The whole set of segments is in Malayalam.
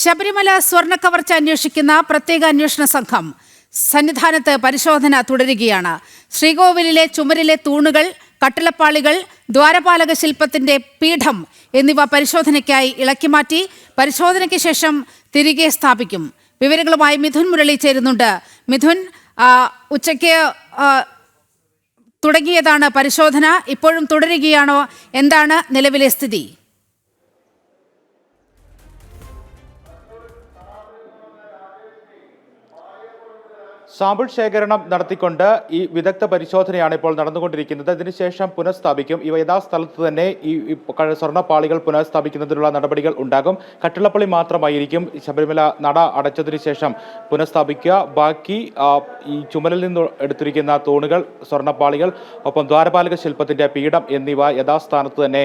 ശബരിമല സ്വർണ കവർച്ച അന്വേഷിക്കുന്ന പ്രത്യേക അന്വേഷണ സംഘം സന്നിധാനത്ത് പരിശോധന തുടരുകയാണ്. ശ്രീകോവിലിലെ ചുമരിലെ തൂണുകൾ കട്ടിളപ്പാളികൾ ദ്വാരപാലക ശില്പത്തിന്റെ പീഠം എന്നിവ പരിശോധനയ്ക്കായി ഇളക്കിമാറ്റി പരിശോധനയ്ക്ക് ശേഷം തിരികെ സ്ഥാപിക്കും. വിവരങ്ങളുമായി മിഥുൻ മുരളി ചേരുന്നുണ്ട്. മിഥുൻ ഉച്ചയ്ക്ക് തുടങ്ങിയതാണ് പരിശോധന. ഇപ്പോഴും തുടരുകയാണോ? എന്താണ് നിലവിലെ സ്ഥിതി? സാമ്പിൾ ശേഖരണം നടത്തിക്കൊണ്ട് ഈ വിദഗ്ധ പരിശോധനയാണ് ഇപ്പോൾ നടന്നുകൊണ്ടിരിക്കുന്നത്. അതിനുശേഷം പുനഃസ്ഥാപിക്കും. ഇവ യഥാസ്ഥലത്ത് തന്നെ ഈ സ്വർണപ്പാളികൾ പുനഃസ്ഥാപിക്കുന്നതിനുള്ള നടപടികൾ ഉണ്ടാകും. കട്ടിളപ്പള്ളി മാത്രമായിരിക്കും ശബരിമല നട അടച്ചതിന് ശേഷം പുനഃസ്ഥാപിക്കുക. ബാക്കി ഈ ചുമലിൽ നിന്ന് എടുത്തിരിക്കുന്ന തൂണുകൾ സ്വർണപ്പാളികൾ ഒപ്പം ദ്വാരപാലക ശില്പത്തിന്റെ പീഠം എന്നിവ യഥാസ്ഥാനത്ത് തന്നെ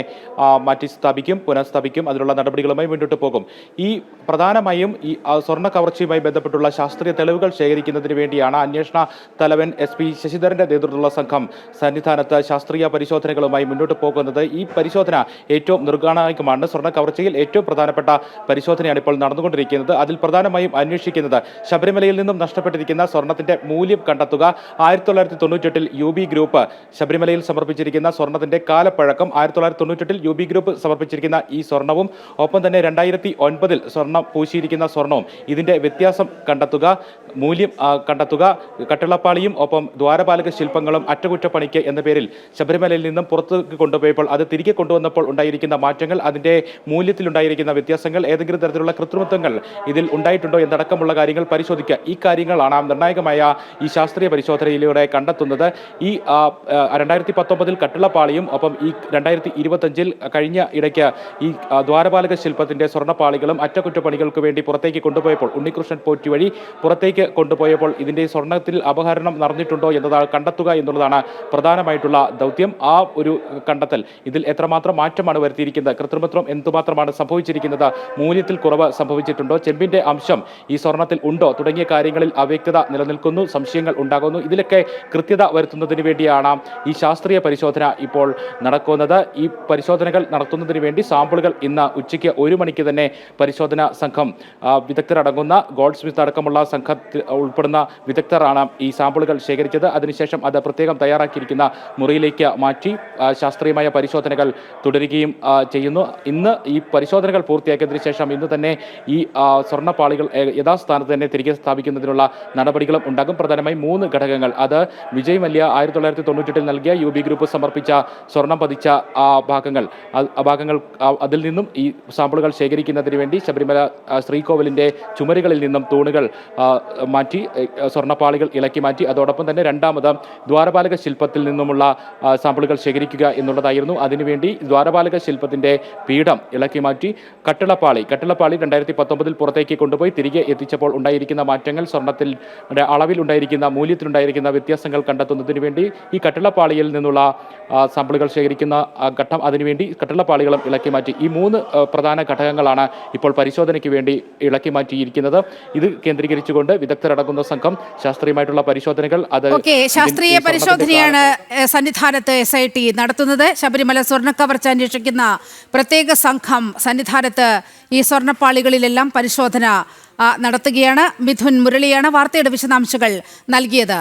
മാറ്റി സ്ഥാപിക്കും പുനഃസ്ഥാപിക്കും. അതിനുള്ള നടപടികളുമായി മുന്നോട്ട് പോകും. ഈ പ്രധാനമായും ഈ സ്വർണ കവർച്ചയുമായി ബന്ധപ്പെട്ടുള്ള ശാസ്ത്രീയ തെളിവുകൾ ശേഖരിക്കുന്നതിന് വേണ്ടിയാണ് അന്വേഷണ തലവൻ എസ് പി ശശിധരന്റെ നേതൃത്വത്തിലുള്ള സംഘം. സന്നിധാനത്ത് ശാസ്ത്രീയ പരിശോധനകളുമായി മുന്നോട്ട് പോകുന്നത് ഈ പരിശോധന ഏറ്റവും നിർഗാണായകമാണ് സ്വർണ കവർച്ചയിൽ ഏറ്റവും പ്രധാനപ്പെട്ട പരിശോധനയാണ് ഇപ്പോൾ നടന്നുകൊണ്ടിരിക്കുന്നത്. അതിൽ പ്രധാനമായും അന്വേഷിക്കുന്നത് ശബരിമലയിൽ നിന്നും നഷ്ടപ്പെട്ടിരിക്കുന്ന സ്വർണത്തിന്റെ മൂല്യം കണ്ടെത്തുക. ആയിരത്തി തൊള്ളായിരത്തി തൊണ്ണൂറ്റെട്ടിൽ യു ബി ഗ്രൂപ്പ് ശബരിമലയിൽ സമർപ്പിച്ചിരിക്കുന്ന സ്വർണത്തിന്റെ കാലപ്പഴക്കം ആയിരത്തി തൊള്ളായിരത്തി തൊണ്ണൂറ്റെട്ടിൽ യു ബി ഗ്രൂപ്പ് സമർപ്പിച്ചിരിക്കുന്ന ഈ സ്വർണവും ഒപ്പം തന്നെ രണ്ടായിരത്തി ഒൻപതിൽ സ്വർണം പൂശിയിരിക്കുന്ന സ്വർണവും ഇതിന്റെ വ്യത്യാസം കണ്ടെത്തുക മൂല്യം ആ, കണ്ടെത്തുക കട്ടിളപ്പാളിയും ഒപ്പം ദ്വാരപാലക ശില്പങ്ങളും അറ്റകുറ്റപ്പണിക്ക് എന്ന പേരിൽ ശബരിമലയിൽ നിന്നും പുറത്തേക്ക് കൊണ്ടുപോയപ്പോൾ അത് തിരികെ കൊണ്ടുവന്നപ്പോൾ ഉണ്ടായിരിക്കുന്ന മാറ്റങ്ങൾ അതിന്റെ മൂല്യത്തിലുണ്ടായിരിക്കുന്ന വ്യത്യാസങ്ങൾ ഏതെങ്കിലും തരത്തിലുള്ള കൃത്രിമത്വങ്ങൾ ഇതിൽ ഉണ്ടായിട്ടുണ്ടോ എന്നടക്കമുള്ള കാര്യങ്ങൾ പരിശോധിക്കുക. ഈ കാര്യങ്ങളാണ് നിർണായകമായ ഈ ശാസ്ത്രീയ പരിശോധനയിലൂടെ കണ്ടെത്തുന്നത്. ഈ രണ്ടായിരത്തി പത്തൊമ്പതിൽ കട്ടിളപ്പാളിയും ഒപ്പം ഈ രണ്ടായിരത്തി ഇരുപത്തഞ്ചിൽ കഴിഞ്ഞ ഇടയ്ക്ക് ഈ ദ്വാരപാലക ശില്പത്തിന്റെ സ്വർണപ്പാളികളും അറ്റകുറ്റപ്പണികൾക്ക് വേണ്ടി പുറത്തേക്ക് കൊണ്ടുപോയപ്പോൾ ഉണ്ണികൃഷ്ണൻ പോറ്റി വഴി പുറത്തേക്ക് കൊണ്ടുപോയപ്പോൾ ഇതിന്റെ സ്വർണത്തിൽ അപഹരണം നടന്നിട്ടുണ്ടോ എന്നതാണ് കണ്ടെത്തുക എന്നുള്ളതാണ് പ്രധാനമായിട്ടുള്ള ദൗത്യം. ആ ഒരു കണ്ടെത്തൽ ഇതിൽ എത്രമാത്രം മാറ്റമാണ് വരുത്തിയിരിക്കുന്നത്? കൃത്രിമത്വം എന്തുമാത്രമാണ് സംഭവിച്ചിരിക്കുന്നത്? മൂല്യത്തിൽ കുറവ് സംഭവിച്ചിട്ടുണ്ടോ? ചെമ്പിന്റെ അംശം ഈ സ്വർണത്തിൽ ഉണ്ടോ? തുടങ്ങിയ കാര്യങ്ങളിൽ അവ്യക്തത നിലനിൽക്കുന്നു സംശയങ്ങൾ ഉണ്ടാകുന്നു. ഇതിലൊക്കെ കൃത്യത വരുത്തുന്നതിന് വേണ്ടിയാണ് ഈ ശാസ്ത്രീയ പരിശോധന ഇപ്പോൾ നടക്കുന്നത്. ഈ പരിശോധനകൾ നടത്തുന്നതിന് വേണ്ടി സാമ്പിളുകൾ ഇന്ന് ഉച്ചയ്ക്ക് ഒരു മണിക്ക് തന്നെ പരിശോധന സംഘം വിദഗ്ധരടങ്ങുന്ന ഗോൾഡ് സ്മിത്ത് അടക്കമുള്ള സംഘത്തിൽ ഉൾപ്പെടുന്ന വിദഗ്ധരാണ് ഈ സാമ്പിളുകൾ ശേഖരിച്ചത്. അതിനുശേഷം അത് പ്രത്യേകം തയ്യാറാക്കിയിരിക്കുന്ന മുറിയിലേക്ക് മാറ്റി ശാസ്ത്രീയമായ പരിശോധനകൾ തുടരുകയും ചെയ്യുന്നു. ഇന്ന് ഈ പരിശോധനകൾ പൂർത്തിയാക്കിയതിനു ശേഷം ഇന്ന് തന്നെ ഈ സ്വർണപ്പാളികൾ യഥാസ്ഥാനത്ത് തന്നെ തിരികെ സ്ഥാപിക്കുന്നതിനുള്ള നടപടികളും ഉണ്ടാകും. പ്രധാനമായും മൂന്ന് ഘടകങ്ങൾ. അത് വിജയ് മല്യ ആയിരത്തി തൊള്ളായിരത്തി തൊണ്ണൂറ്റെട്ടിൽ നൽകിയ യു ബി ഗ്രൂപ്പ് സമർപ്പിച്ച സ്വർണം പതിച്ച ഭാഗങ്ങൾ. ഭാഗങ്ങൾ അതിൽ നിന്നും ഈ സാമ്പിളുകൾ ശേഖരിക്കുന്നതിന് വേണ്ടി ശബരിമല ശ്രീകോവിലിന്റെ ചുമരുകളിൽ നിന്നും തൂണുകൾ മാറ്റി സ്വർണപ്പാളികൾ ഇളക്കി മാറ്റി. അതോടൊപ്പം തന്നെ രണ്ടാമത് ദ്വാരപാലക ശില്പത്തിൽ നിന്നുമുള്ള സാമ്പിളുകൾ ശേഖരിക്കുക എന്നുള്ളതായിരുന്നു. അതിനുവേണ്ടി ദ്വാരപാലക ശില്പത്തിന്റെ പീഠം ഇളക്കി മാറ്റി കട്ടിളപ്പാളി. കട്ടിളപ്പാളി രണ്ടായിരത്തി പത്തൊമ്പതിൽ പുറത്തേക്ക് കൊണ്ടുപോയി തിരികെ എത്തിച്ചപ്പോൾ ഉണ്ടായിരിക്കുന്ന മാറ്റങ്ങൾ സ്വർണത്തിൽ അളവിൽ ഉണ്ടായിരിക്കുന്ന മൂല്യത്തിലുണ്ടായിരിക്കുന്ന വ്യത്യാസങ്ങൾ കണ്ടെത്തുന്നതിന് വേണ്ടി ഈ കട്ടിളപ്പാളിയിൽ നിന്നുള്ള സാമ്പിളുകൾ ശേഖരിക്കുന്ന ഘട്ടം അതിനുവേണ്ടി കട്ടിളപ്പാളികളും ഇളക്കി മാറ്റി. ഈ മൂന്ന് പ്രധാന ഘടകങ്ങളാണ് ഇപ്പോൾ പരിശോധനയ്ക്ക് വേണ്ടി ഇളക്കി മാറ്റിയിരിക്കുന്നത്. ഇത് കേന്ദ്രീകരിച്ചുകൊണ്ട് വിദഗ്ധരടങ്ങുന്ന സംഘം ശാസ്ത്രീയമായിട്ടുള്ള പരിശോധനകൾ അത് ശാസ്ത്രീയ പരിശോധനയാണ് സന്നിധാനത്ത് എസ് ഐ ടി നടത്തുന്നത്. ശബരിമല സ്വർണ കവർച്ച അന്വേഷിക്കുന്ന പ്രത്യേക സംഘം സന്നിധാനത്ത് ഈ സ്വർണപ്പാളികളിലെല്ലാം പരിശോധന നടത്തുകയാണ്. മിഥുൻ മുരളിയാണ് വാർത്തയുടെ വിശദാംശങ്ങൾ നൽകിയത്.